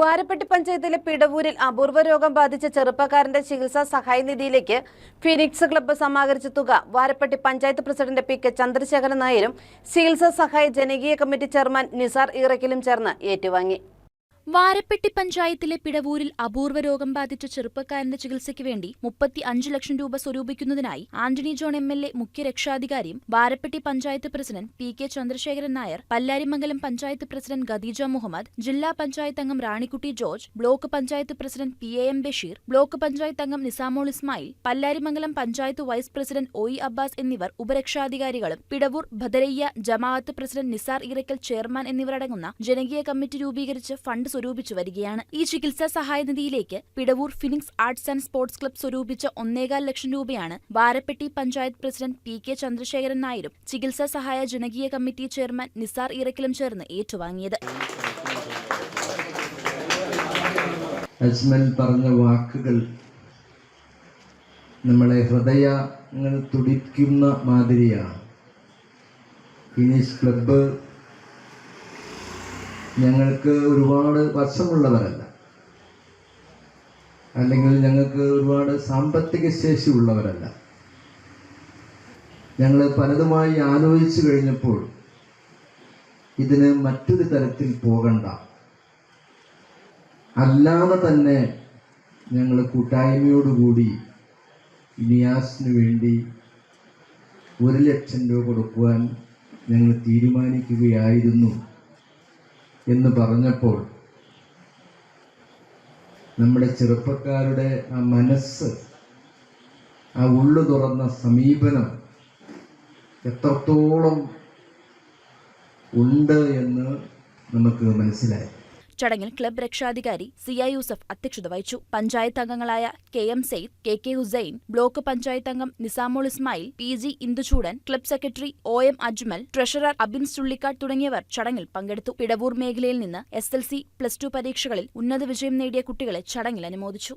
വാരപ്പെട്ടി പഞ്ചായത്തിലെ പിടവൂരിൽ അപൂർവ രോഗം ബാധിച്ച ചെറുപ്പക്കാരന്റെ ചികിത്സാ സഹായ നിധിയിലേക്ക് ഫിനിക്സ് ക്ലബ്ബ് സമാഹരിച്ച തുക. Varappetty panchayat president P K Chandrasekharan നായരും ചികിത്സാ സഹായ ജനകീയ കമ്മിറ്റി ചെയർമാൻ നിസാർ ഇറക്കിലും ചേർന്ന് ഏറ്റുവാങ്ങി. വാരപ്പെട്ടി പഞ്ചായത്തിലെ പിടവൂരിൽ അപൂർവ രോഗം ബാധിച്ച ചെറുപ്പക്കാരന്റെ ചികിത്സയ്ക്ക് വേണ്ടി മുപ്പത്തി അഞ്ച് ലക്ഷം രൂപ സ്വരൂപിക്കുന്നതിനായി Antony John M L A മുഖ്യ രക്ഷാധികാരിയും Varappetty panchayat president P K Chandrasekharan Nair Pallarimangalam panchayat president Khadeeja Muhammad ജില്ലാ പഞ്ചായത്ത് അംഗം Ranikutty George block panchayat president P A M Basheer block panchayat അംഗം Nizamol Ismail Pallarimangalam panchayat vice president O E Abbas എന്നിവർ ഉപരക്ഷാധികാരികളും പിടവൂർ ഭദരയ്യ ജമാഅത്ത് president Nisar Irakkal chairman എന്നിവരടങ്ങുന്ന ജനകീയ committee രൂപീകരിച്ച് fund സ്വരൂപിച്ചു വരികയാണ്. ഈ ചികിത്സാ സഹായനിധിയിലേക്ക് Pidavoor Phoenix arts and sports club സ്വരൂപിച്ച ഒന്നേകാൽ ലക്ഷം രൂപയാണ് Varappetty panchayat president P K Chandrasekharan നായരും ചികിത്സാ സഹായ ജനകീയ കമ്മിറ്റി ചെയർമാൻ നിസാർ ഇറക്കിലും ചേർന്ന് ഏറ്റുവാങ്ങിയത്. അജ്മൽ പറഞ്ഞ വാക്കുകൾ നമ്മളെ ഹൃദയങ്ങൾ തുടിക്കുന്ന മാതിരിയാണ്. ഫിനിഷ് ക്ലബ്ബ് ഞങ്ങൾക്ക് ഒരുപാട് വശമുള്ളവരല്ല. അല്ലെങ്കിൽ ഞങ്ങൾക്ക് ഒരുപാട് സാമ്പത്തിക ശേഷി ഉള്ളവരല്ല. ഞങ്ങൾ പലതുമായി ആലോചിച്ചു കഴിഞ്ഞപ്പോൾ ഇതിന് മറ്റൊരു തരത്തിൽ പോകണ്ട. അല്ലാതെ തന്നെ ഞങ്ങൾ കൂട്ടായ്മയോടുകൂടി നിയാസിന് വേണ്ടി ഒരു ലക്ഷം രൂപ കൊടുക്കുവാൻ ഞങ്ങൾ തീരുമാനിക്കുകയായിരുന്നു. എന്ന് പറഞ്ഞപ്പോൾ നമ്മുടെ ചെറുപ്പക്കാരുടെ ആ മനസ്സ് ആ ഉള്ളു തുറന്ന സമീപനം എത്രത്തോളം ഉണ്ട് എന്ന് നമുക്ക് മനസ്സിലായി. ചടങ്ങിൽ ക്ലബ് രക്ഷാധികാരി സിയ യൂസഫ് അധ്യക്ഷത വഹിച്ചു. പഞ്ചായത്ത് അംഗങ്ങളായ K M Sayed K K Hussain block panchayat അംഗം Nizamol Ismail P G Induchoodan club secretary O M Ajmal treasurer Abin Chullikkad തുടങ്ങിയവർ ചടങ്ങിൽ പങ്കെടുത്തു. പിടവൂർ മേഖലയിൽ നിന്ന് S L C plus two പരീക്ഷകളിൽ ഉന്നത വിജയം നേടിയ കുട്ടികളെ ചടങ്ങിൽ അനുമോദിച്ചു.